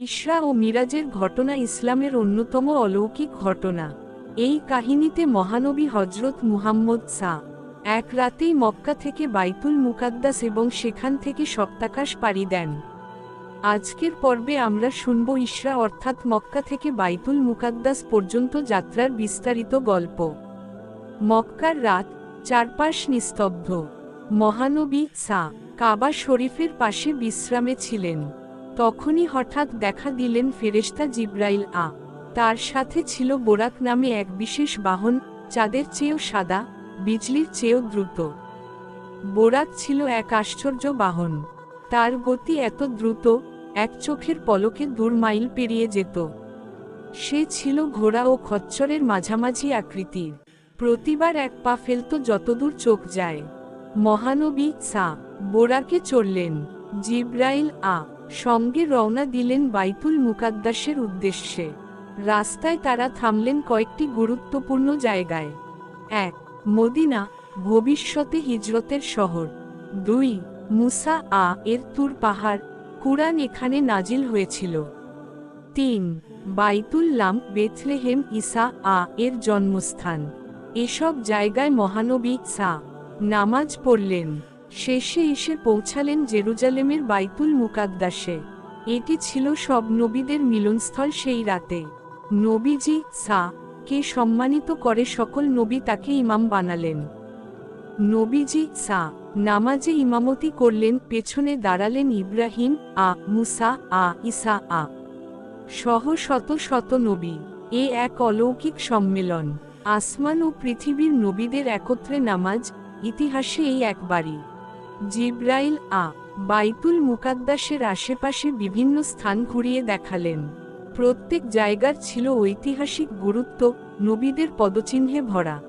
ইসরা ও মিরাজের ঘটনা ইসলামের অন্যতম অলৌকিক ঘটনা। এই কাহিনীতে মহানবী হজরত মুহাম্মদ সা। এক রাতেই মক্কা থেকে বাইতুল মুকাদ্দাস এবং সেখান থেকে সপ্তাকাশ পাড়ি দেন। আজকের পর্বে আমরা শুনব ইসরা অর্থাৎ মক্কা থেকে বাইতুল মুকাদ্দাস পর্যন্ত যাত্রার বিস্তারিত গল্প। মক্কার রাত চারপাশ নিস্তব্ধ। মহানবী সা কাবা শরীফের পাশে বিশ্রামে ছিলেন। তখনই হঠাৎ দেখা দিলেন ফেরেশতা জিব্রাইল আ। তার সাথে ছিল বোরাক নামে এক বিশেষ বাহন চাঁদের চেয়েও সাদা, বিজলির চেয়েও দ্রুত। বোরাক ছিল এক আশ্চর্য বাহন। তার গতি এত দ্রুত, এক চোখের পলকে দূর মাইল পেরিয়ে যেত। সে ছিল ঘোড়া ও খচ্চরের মাঝামাঝি আকৃতির। প্রতিবার এক পা ফেলত যতদূর চোখ যায়। মহানবী সা, বোরাকে চড়লেন। জিব্রাইল আ সঙ্গে রওনা দিলেন বাইতুল মুকাদ্দাসের উদ্দেশ্যে। রাস্তায় তারা থামলেন কয়েকটি গুরুত্বপূর্ণ জায়গায়। এক, মদিনা, ভবিষ্যতে হিজরতের শহর। দুই, মুসা আ এর তুর পাহাড়, কুরআন এখানে নাজিল হয়েছিল। তিন বাইতুল্লাম বেথলেহেম ইসা আ এর জন্মস্থান। এসব জায়গায় মহানবী সা নামাজ পড়লেন। শেষে এসে পৌঁছালেন জেরুজালেমের বাইতুল মুকাদ্দাসে। এটি ছিল সব নবীদের মিলনস্থল সেই রাতে। নবীজি, সা, কে সম্মানিত করে সকল নবী তাকে ইমাম বানালেন। নবীজি, সা, নামাজে ইমামতি করলেন, পেছনে দাঁড়ালেন ইব্রাহিম, আ, মুসা, আ ইসা আ। সহ শত শত নবী। এ এক অলৌকিক সম্মেলন। আসমান ও পৃথিবীর নবীদের একত্রে নামাজ, ইতিহাসে এই একবারই। জিব্রাইল আ বাইতুল মুকাদ্দাসের আশেপাশে বিভিন্ন স্থান ঘুরিয়ে দেখালেন। প্রত্যেক জায়গার ছিল ঐতিহাসিক গুরুত্ব, নবীদের পদচিহ্নে ভরা।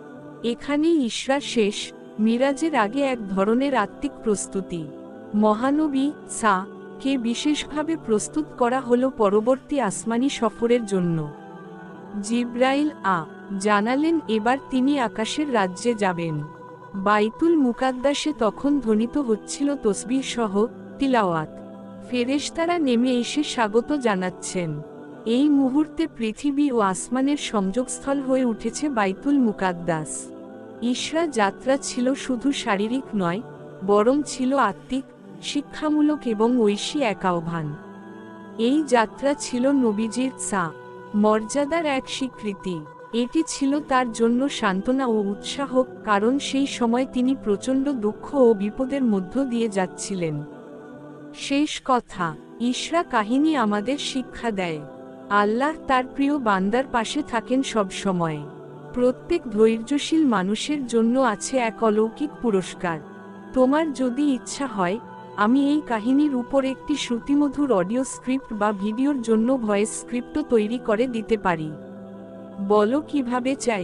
এখানেই ইশরা শেষ, মিরাজের আগে এক ধরনের আত্মিক প্রস্তুতি। মহানবী সা কে বিশেষভাবে প্রস্তুত করা হলো পরবর্তী আসমানি সফরের জন্য। জিব্রাইল আ জানালেন, এবার তিনি আকাশের রাজ্যে যাবেন। বাইতুল মুকাদ্দাসে তখন ধ্বনিত হচ্ছিল তসবির সহ তিলাওয়াত। ফেরেশতারা নেমে এসে স্বাগত জানাচ্ছেন। এই মুহূর্তে পৃথিবী ও আসমানের সংযোগস্থল হয়ে উঠেছে বাইতুল মুকাদ্দাস। ইশরা যাত্রা ছিল শুধু শারীরিক নয়, বরং ছিল আত্মিক, শিক্ষামূলক এবং ঐশী এক আহ্বান। এই যাত্রা ছিল নবীজির সা মর্যাদার এক স্বীকৃতি। এটি ছিল তার জন্য সান্ত্বনা ও উৎসাহ, কারণ সেই সময় তিনি প্রচণ্ড দুঃখ ও বিপদের মধ্য দিয়ে যাচ্ছিলেন। শেষ কথা, ইশরা কাহিনী আমাদের শিক্ষা দেয়। আল্লাহ তার প্রিয় বান্দার পাশে থাকেন সব সময়। প্রত্যেক ধৈর্যশীল মানুষের জন্য আছে এক অলৌকিক পুরস্কার। তোমার যদি ইচ্ছা হয়, আমি এই কাহিনীর উপর একটি শ্রুতিমধুর অডিও স্ক্রিপ্ট বা ভিডিওর জন্য ভয়েস স্ক্রিপ্টও তৈরি করে দিতে পারি। বলো কীভাবে চাই।